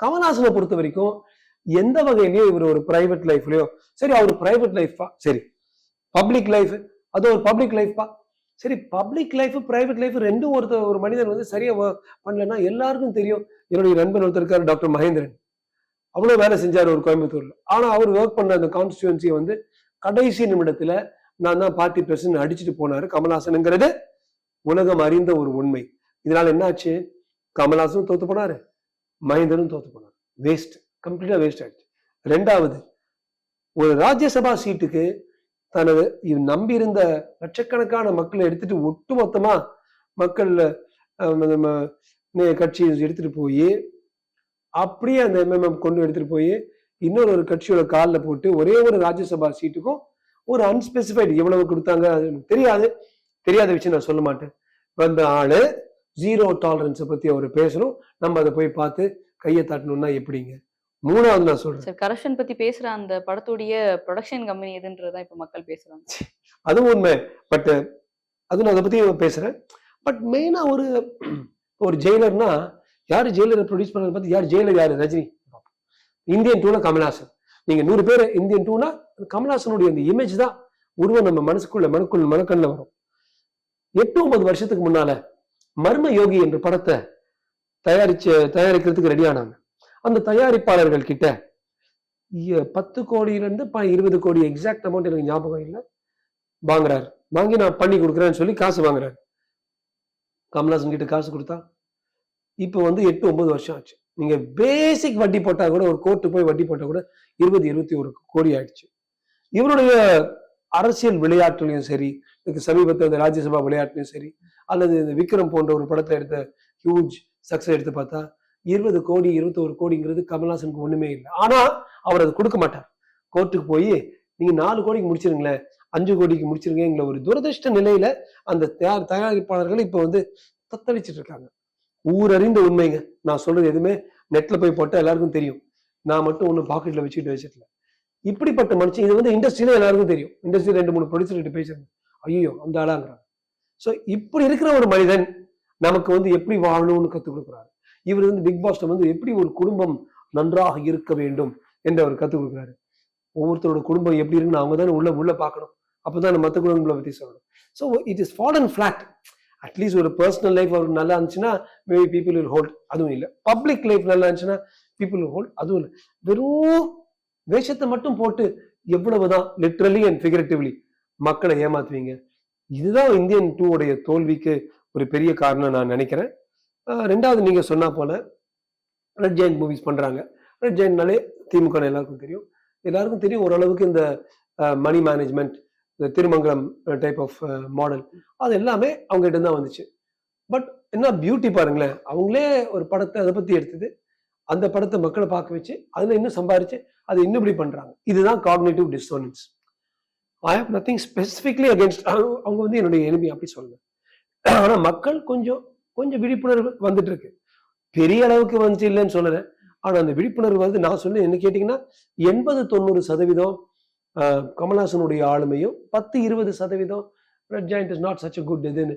கமல்ஹாசனை பொறுத்த வரைக்கும் எந்த வகையிலயோ இவர் ஒரு பிரைவேட் லைஃப்லயோ சரி அவர் பிரைவேட் லைஃப்பா சரி பப்ளிக் லைஃப் அது ஒரு பப்ளிக் லைஃப்பா சரி பப்ளிக் லைஃப் பிரைவேட் லைஃப் ரெண்டும் ஒருத்த ஒரு மனிதன் வந்து சரியா பண்ணலன்னா எல்லாருக்கும் தெரியும். என்னுடைய நண்பன் ஒருத்தர் இருக்காரு டாக்டர் மகேந்திரன். அவ்வளவு வேலை செஞ்சார் ஒரு கோயம்புத்தூர்ல. ஆனா அவர் ஒர்க் பண்ண அந்த கான்ஸ்டியூன்சியை வந்து கடைசி நிமிடத்துல நான் தான் பார்ட்டி பிரசிடன்ட் அடிச்சுட்டு போனாரு கமல்ஹாசனுங்கிறது உலகம் அறிந்த ஒரு உண்மை. இதனால என்னாச்சு? கமல்ஹாசனும் தோத்து போனாரு. மகேந்திரனும் தோத்து போனார் வேஸ்ட் கம்ப்ளீட்டா வேஸ்ட் ஆயிடுச்சு. ரெண்டாவது ஒரு ராஜ்யசபா சீட்டுக்கு தனது நம்பி நம்பியிருந்த லட்சக்கணக்கான மக்களை எடுத்துட்டு ஒட்டுமொத்தமா மக்கள் அஹ், கட்சி எடுத்துட்டு போய் அப்படியே அந்த எம்எம்எம் கொண்டு எடுத்துட்டு போய் இன்னொரு ஒரு கட்சியோட காலில் போட்டு ஒரே ஒரு ராஜ்யசபா சீட்டுக்கும் ஒரு அன்ஸ்பெசிஃபைடு எவ்வளவு கொடுத்தாங்க அது எனக்கு தெரியாது. தெரியாத விஷயம் நான் சொல்ல மாட்டேன். வந்த ஆளு ஜீரோ டாலரன்ஸை பத்தி அவர் பேசணும். நம்ம அதை போய் பார்த்து கையை தட்டணும்னா எப்படிங்க? மூணாவது நான் சொல்றேன். சார் கரப்ஷன் பத்தி பேசுற அந்த படத்துடைய ப்ரொடக்ஷன் கம்பெனி எதுன்றதா இப்ப மக்கள் பேசுறாங்க. அதுவும் உண்மை. பட் அது நான் அதை பத்தி பேசுறேன். பட் மெயினா ஒரு ஒரு ஜெயிலர்னா யாரு ஜெயிலரை ப்ரொடியூஸ் பண்ணது பார்த்து யார் ஜெயிலர் யாரு? ரஜினி. இந்தியன் டூனா கமல்ஹாசன். நீங்க நூறு பேர் இந்தியன் டூனா கமல்ஹாசனுடைய அந்த இமேஜ் தான் உருவம் நம்ம மனசுக்குள்ள மனக்குள்ள மனக்கண்ணில் வரும். எட்டு ஒன்பது வருஷத்துக்கு முன்னால மர்ம யோகி என்ற படத்தை தயாரிச்சு தயாரிக்கிறதுக்கு ரெடி ஆனாங்க. அந்த தயாரிப்பாளர்கள் கிட்ட பத்து கோடியிலேருந்து ப- இருபது கோடி எக்ஸாக்ட் அமௌண்ட் எனக்கு ஞாபகம் இல்லை. வாங்குறாரு. வாங்கி நான் பண்ணி கொடுக்குறேன்னு சொல்லி காசு வாங்குறாரு. கமல்ஹாசன் கிட்ட காசு கொடுத்தா இப்போ வந்து எட்டு ஒன்பது வருஷம் ஆச்சு. நீங்க பேசிக் வட்டி போட்டா கூட ஒரு கோர்ட்டு போய் வட்டி போட்டா கூட இருபது இருபத்தி ஒரு கோடி ஆயிடுச்சு. இவருடைய அரசியல் விளையாட்டுலையும் சரி இதுக்கு சமீபத்தில் இந்த ராஜ்யசபா விளையாட்டுலையும் சரி அல்லது இந்த விக்ரம் போன்ற ஒரு படத்தை எடுத்த ஹியூஜ் சக்ஸஸ் எடுத்து பார்த்தா இருபது கோடி இருபத்தோரு கோடிங்கிறது கமல்ஹாசனுக்கு ஒண்ணுமே இல்லை. ஆனா அவர் அது கொடுக்க மாட்டார். கோர்ட்டுக்கு போய் நீங்க நாலு கோடிக்கு முடிச்சிருங்களேன் அஞ்சு கோடிக்கு முடிச்சிருங்க எங்களை ஒரு துரதிருஷ்ட நிலையில அந்த தயார் தயாரிப்பாளர்கள் இப்ப வந்து தத்தளிச்சிட்டு இருக்காங்க. ஊரறிந்த உண்மைங்க. நான் சொல்றது எதுவுமே நெட்ல போய் போட்டா எல்லாருக்கும் தெரியும். நான் மட்டும் ஒன்றும் பாக்கெட்ல வச்சுட்டு வச்சிடல இப்படிப்பட்ட மனுஷன் இது வந்து இண்டஸ்ட்ரியில எல்லாருக்கும் தெரியும். இண்டஸ்ட்ரி ரெண்டு மூணு ப்ரொடியூசர் கிட்ட பேசுறாங்க. ஐயோ அந்த ஆளாங்கிறாங்க ஸோ இப்படி இருக்கிற ஒரு மனிதன் நமக்கு வந்து எப்படி வாழணும்னு கற்றுக் கொடுக்குறாரு? இவர் வந்து பிக் பாஸ்டர் வந்து எப்படி ஒரு குடும்பம் நன்றாக இருக்க வேண்டும் என்று அவர் கற்றுக் கொடுக்குறாரு. ஒவ்வொருத்தரோட குடும்பம் எப்படி இருக்குன்னு அவங்க தானே உள்ள உள்ள பார்க்கணும். அப்பதான் மற்ற குடும்பங்களை பத்தி சொல்லணும். So it is fall and flat at least ஒரு பர்சனல் லைஃப் அவருக்கு நல்லா இருந்துச்சுன்னா மேபி பீப்புள் வில் ஹோல்ட் அதுவும் இல்லை. பப்ளிக் லைஃப் நல்லா இருந்துச்சுன்னா பீப்புள் வில் ஹோல்ட் அதுவும் இல்லை. வெறும் வேஷத்தை மட்டும் போட்டு எவ்வளவுதான் லிட்ரலி அண்ட் ஃபிகரட்டிவ்லி மக்களை ஏமாத்துவீங்க. இதுதான் இந்தியன் டூ உடைய தோல்விக்கு ஒரு பெரிய காரணம் நான் நினைக்கிறேன். ரெண்டாவது நீங்க சொன்னா போல ரெட் ஜெயின் மூவிஸ் பண்றாங்க. ரெட் ஜெயின்னாலே திமுக எல்லாருக்கும் தெரியும். எல்லாருக்கும் தெரியும் ஓரளவுக்கு இந்த மணி மேனேஜ்மெண்ட் இந்த திருமங்கலம் டைப் ஆஃப் மாடல் அது எல்லாமே அவங்க தான் வந்துச்சு. பட் என்ன பியூட்டி பாருங்களேன். அவங்களே ஒரு படத்தை அதை பத்தி எடுத்தது. அந்த படத்தை மக்களை பார்க்க வச்சு அதுல இன்னும் சம்பாரிச்சு அதை இன்னும் இப்படி பண்றாங்க. இதுதான் cognitive dissonance I have nothing specifically against அவங்க வந்து என்னுடைய எளிமை அப்படி சொல்லுவேன். ஆனால் மக்கள் கொஞ்சம் கொஞ்சம் விழிப்புணர்வு வந்துட்டு இருக்கு பெரிய அளவுக்கு வந்துச்சு இல்லைன்னு சொல்லுறேன் ஆனால் அந்த விழிப்புணர்வு வந்து நான் சொல்ல என்ன கேட்டிங்கன்னா எண்பது தொண்ணூறு சதவீதம் கமல்ஹாசனுடைய ஆளுமையும் பத்து இருபது சதவீதம் Red Giant is not such a good இதுன்னு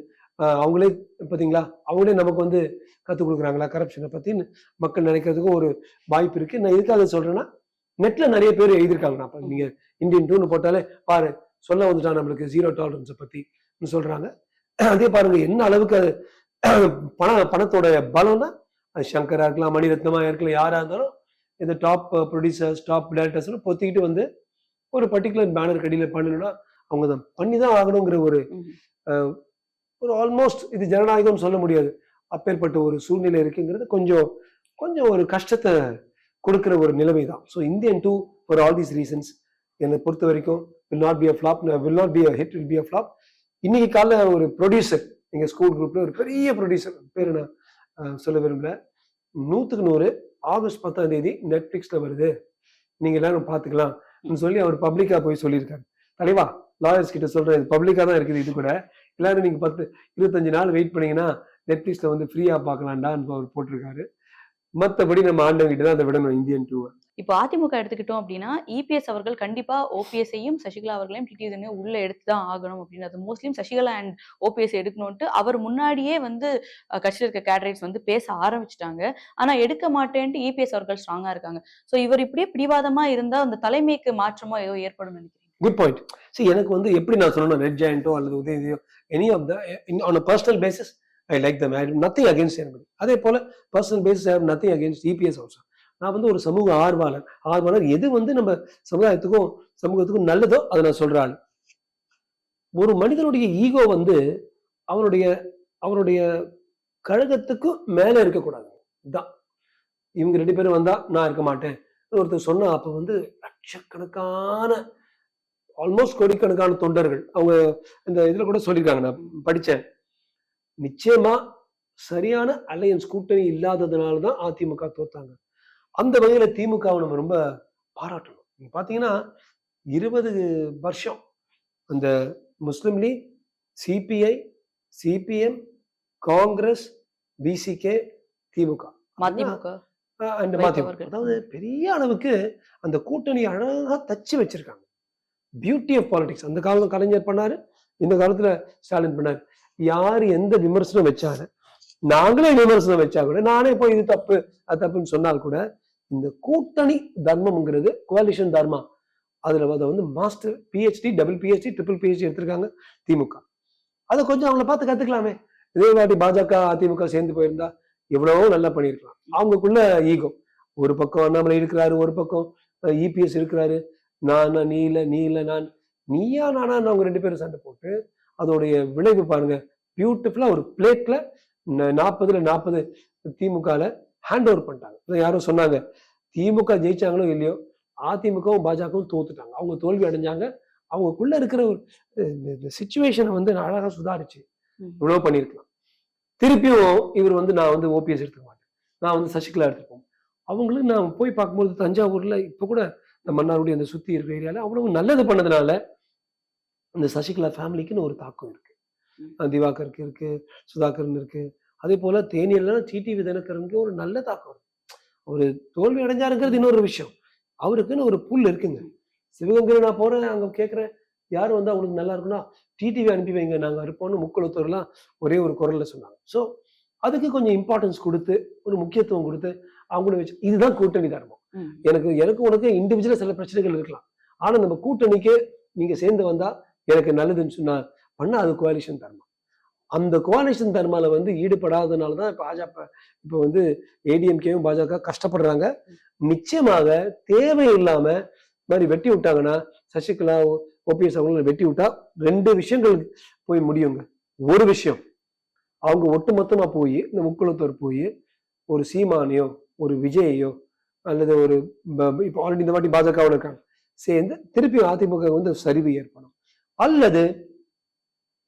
அவங்களே பார்த்தீங்களா அவங்களே நமக்கு வந்து கற்றுக் கொடுக்குறாங்களா கரப்ஷனை பற்றின்னு மக்கள் நினைக்கிறதுக்கும் ஒரு வாய்ப்பு இருக்குது நான் எதுக்காக சொல்கிறேன்னா நெட்ல நிறைய பேர் எழுதியிருக்காங்க. நான் நீங்க இந்தியன் டூன்னு போட்டாலே பாரு சொல்ல வந்துட்டான் நம்மளுக்கு ஜீரோ டாலரன்ஸை பத்தி சொல்றாங்க. அதே பாருங்க என்ன அளவுக்கு அது பண பணத்தோட பலம்னா அது சங்கரா இருக்கலாம் மணிரத்னமா இருக்கலாம் யாரா இருந்தாலும் இந்த டாப் ப்ரொடியூசர்ஸ் டாப் டேரக்டர்ஸ் பொத்திக்கிட்டு வந்து ஒரு பர்டிகுலர் பேனர் கடியில பண்ணணும்னா அவங்க தான் பண்ணி தான் ஆகணுங்கிற ஒரு ஒரு ஆல்மோஸ்ட் இது ஜனநாயகம் சொல்ல முடியாது. அப்பேற்பட்ட ஒரு சூழ்நிலை இருக்குங்கிறது கொஞ்சம் கொஞ்சம் ஒரு கஷ்டத்தை கொடுக்குற ஒரு நிலைமை தான் so Indian two for all these reasons என்னை பொறுத்த வரைக்கும் will not be a flop will not be a hit will be a flop இன்னைக்கு காலைல ஒரு ப்ரொடியூசர் எங்கள் ஸ்கூல் குரூப்ல ஒரு பெரிய ப்ரொடியூசர் பேர் நான் சொல்ல விரும்பல. நூற்றுக்கு நூறு ஆகஸ்ட் பத்தாம் தேதி நெட்ஃப்ளிக்ஸில் வருது. நீங்கள் எல்லாரும் பார்த்துக்கலாம். சொல்லி அவர் பப்ளிக்காக போய் சொல்லியிருக்காரு. தலைவா லாயர்ஸ் கிட்ட சொல்கிறேன் இது பப்ளிக்காக தான் இருக்குது இது கூட. எல்லாரும் நீங்கள் பத்து இருபத்தஞ்சு நாள் வெயிட் பண்ணீங்கன்னா நெட்ஃப்ளிக்ஸில் வந்து ஃப்ரீயாக பார்க்கலாம்டான்னு அவர் போட்டிருக்காரு. மத்தபடி நம்ம ஆண்டவங்கிட்ட தான் அதை விடணும் இந்தியன் டூ இப்போ அதிமுக எடுத்துக்கிட்டோம் அப்படின்னா இபிஎஸ் அவர்கள் கண்டிப்பா ஓபிஎஸ்ஐயும் சசிகலா அவர்களையும் டிடிவியும் உள்ள எடுத்து தான் ஆகணும் அப்படின்னு அது மோஸ்ட்லியும் சசிகலா அண்ட் ஓபிஎஸ் எடுக்கணும்ட்டு அவர் முன்னாடியே வந்து கட்சியில இருக்க கேடரேட்ஸ் வந்து பேச ஆரம்பிச்சிட்டாங்க. ஆனா எடுக்க மாட்டேன்ட்டு இபிஎஸ் அவர்கள் ஸ்ட்ராங்கா இருக்காங்க. சோ இவர் இப்படியே பிடிவாதமா இருந்தா அந்த தலைமைக்கு மாற்றமோ ஏதோ ஏற்படும் நினைக்கிறீங்க? குட் பாயிண்ட் சரி எனக்கு வந்து எப்படி நான் சொல்லணும் ரெட் ஜாயிண்டோ அல்லது உதயதியோ any of the on personal basis I like the I nothing against என்பது அதே போல personal basis have nothing against EPS also நான் வந்து ஒரு சமூக ஆர்வலர். ஆர்வலர் எது வந்து நம்ம சமுதாயத்துக்கும் சமூகத்துக்கும் நல்லதோ அதை நான் சொல்ற ஒரு மனிதனுடைய ஈகோ வந்து அவனுடைய அவனுடைய கழகத்துக்கும் மேலே இருக்கக்கூடாது. தான் இவங்க ரெண்டு பேரும் வந்தா நான் இருக்க மாட்டேன். ஒருத்தர் சொன்னா அப்ப வந்து லட்சக்கணக்கான ஆல்மோஸ்ட் கோடிக்கணக்கான தொண்டர்கள். அவங்க இந்த இதுல கூட சொல்லியிருக்காங்க நான் படித்தேன் நிச்சயமா சரியான அலையன்ஸ் கூட்டணி இல்லாததுனால தான் அதிமுக தோத்தாங்க. அந்த வகையில திமுகவை நம்ம ரொம்ப பாராட்டணும். நீங்க பாத்தீங்கன்னா இருபது வருஷம் அந்த Muslim League CPI CPM Congress பிசிகே DMK. And MDMK. அதாவது பெரிய அளவுக்கு அந்த கூட்டணி அழகா தச்சு வச்சிருக்காங்க. பியூட்டி ஆஃப் பாலிடிக்ஸ் அந்த காலம் கலைஞர் பண்ணாரு இந்த காலத்துல ஸ்டாலின் பண்ணாரு. யார் எந்த விமர்சனம் வச்சாரு நாங்களே விமர்சனம் வச்சா கூட நானே போய் இது தப்பு அது தப்புன்னு சொன்னால் கூட இந்த கூட்டணி தர்மம்ங்கிறது குவாலிஷன் தர்மா. அதுல அதை வந்து master PhD double PhD triple PhD எடுத்திருக்காங்க திமுக. அதை கொஞ்சம் அவங்கள பார்த்து கத்துக்கலாமே. இதே வாட்டி பாஜக அதிமுக சேர்ந்து போயிருந்தா எவ்வளவோ நல்லா பண்ணியிருக்கலாம். அவங்களுக்குள்ள ஈகோ ஒரு பக்கம் அண்ணாமலை இருக்கிறாரு ஒரு பக்கம் இபிஎஸ் இருக்கிறாரு. நான் நீ இல்லை நீ இல்லை நான். நீயா நானா அவங்க ரெண்டு பேரும் சண்டை போட்டு அதோடைய விளைவு பாருங்க. பியூட்டிஃபுல்லா ஒரு பிளேட்ல நாற்பதுல நாற்பது திமுகல ஹேண்ட் ஓவர் பண்ணிட்டாங்க யாரும் சொன்னாங்க. திமுக ஜெயிச்சாங்களோ இல்லையோ அதிமுகவும் பாஜகவும் தோத்துட்டாங்க. அவங்க தோல்வி அடைஞ்சாங்க. அவங்களுக்குள்ள இருக்கிற ஒரு சுச்சுவேஷனை வந்து அழகா சுதாரிச்சு ம். இவ்வளவு பண்ணியிருக்கலாம் திருப்பியும் இவர் வந்து நான் வந்து ஓபிஎஸ் எடுத்துக்க மாட்டேன். நான் வந்து சசிகலா எடுத்துப்போம் அவங்களுக்கு நான் போய் பார்க்கும்போது தஞ்சாவூர்ல இப்ப கூட இந்த மன்னாருடைய அந்த சுத்தி இருக்கிற ஏரியால அவ்வளவு நல்லது பண்ணதுனால இந்த சசிகலா ஃபேமிலிக்குன்னு ஒரு தாக்கம் இருக்கு. திவாகருக்கு இருக்கு சுதாகர்னு இருக்கு. அதே போல தேனியெல்லாம் டிடிவி தினகரனுக்கு ஒரு நல்ல தாக்கம் இருக்கு. ஒரு தோல்வி அடைஞ்சாருங்கிறது இன்னொரு விஷயம். அவருக்குன்னு ஒரு புல் இருக்குங்க. சிவகங்கை நான் போறேன் அங்க கேட்கறேன் யார் வந்து அவங்களுக்கு நல்லா இருக்குன்னா டிடிவி அனுப்பி வைங்க நாங்க இருப்போம்னு முக்குளத்தூர்லாம் ஒரே ஒரு குரல்ல சொன்னாங்க. ஸோ அதுக்கு கொஞ்சம் இம்பார்ட்டன்ஸ் கொடுத்து ஒரு முக்கியத்துவம் கொடுத்து அவங்கள வச்சு இதுதான் கூட்டணி தர்மம். எனக்கு எனக்கு உனக்கு இண்டிவிஜுவலா சில பிரச்சனைகள் இருக்கலாம். ஆனா நம்ம கூட்டணிக்கு நீங்க சேர்ந்து வந்தா எனக்கு நல்லதுன்னு சொன்னா பண்ணா அது கோலிஷன் தர்மம். அந்த கோலிஷன் தர்மால வந்து ஈடுபடாதனால தான் இப்போ பாஜக இப்போ வந்து ஏடிஎம்கேவும் பாஜக கஷ்டப்படுறாங்க. நிச்சயமாக தேவை இல்லாம மாதிரி வெட்டி விட்டாங்கன்னா சசிகலா ஓபிஎஸ் அவங்களை வெட்டி விட்டா ரெண்டு விஷயங்கள் போய் முடியுங்க. ஒரு விஷயம் அவங்க ஒட்டுமொத்தமா போய் இந்த முக்குளத்தோர் போய் ஒரு சீமானையோ ஒரு விஜயையோ அல்லது ஒரு இப்போ ஆல்ரெடி இந்த வாட்டி பாஜகவோட இருக்காங்க சேர்ந்து திருப்பி அதிமுக வந்து சரிவு ஏற்படும். அல்லது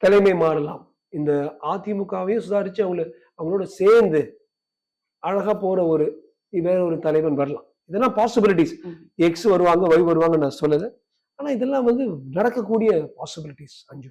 தலைமை மாறலாம். இந்த அதிமுகவையும் சுதாரிச்சு அவங்கள அவங்களோட சேர்ந்து அழகா போற ஒரு வேற ஒரு தலைவன் வரலாம். இதெல்லாம் பாசிபிலிட்டிஸ். எக்ஸ் வருவாங்க ஒய் வருவாங்க நான் சொல்லல. ஆனா இதெல்லாம் வந்து நடக்கக்கூடிய பாசிபிலிட்டிஸ் அஞ்சு.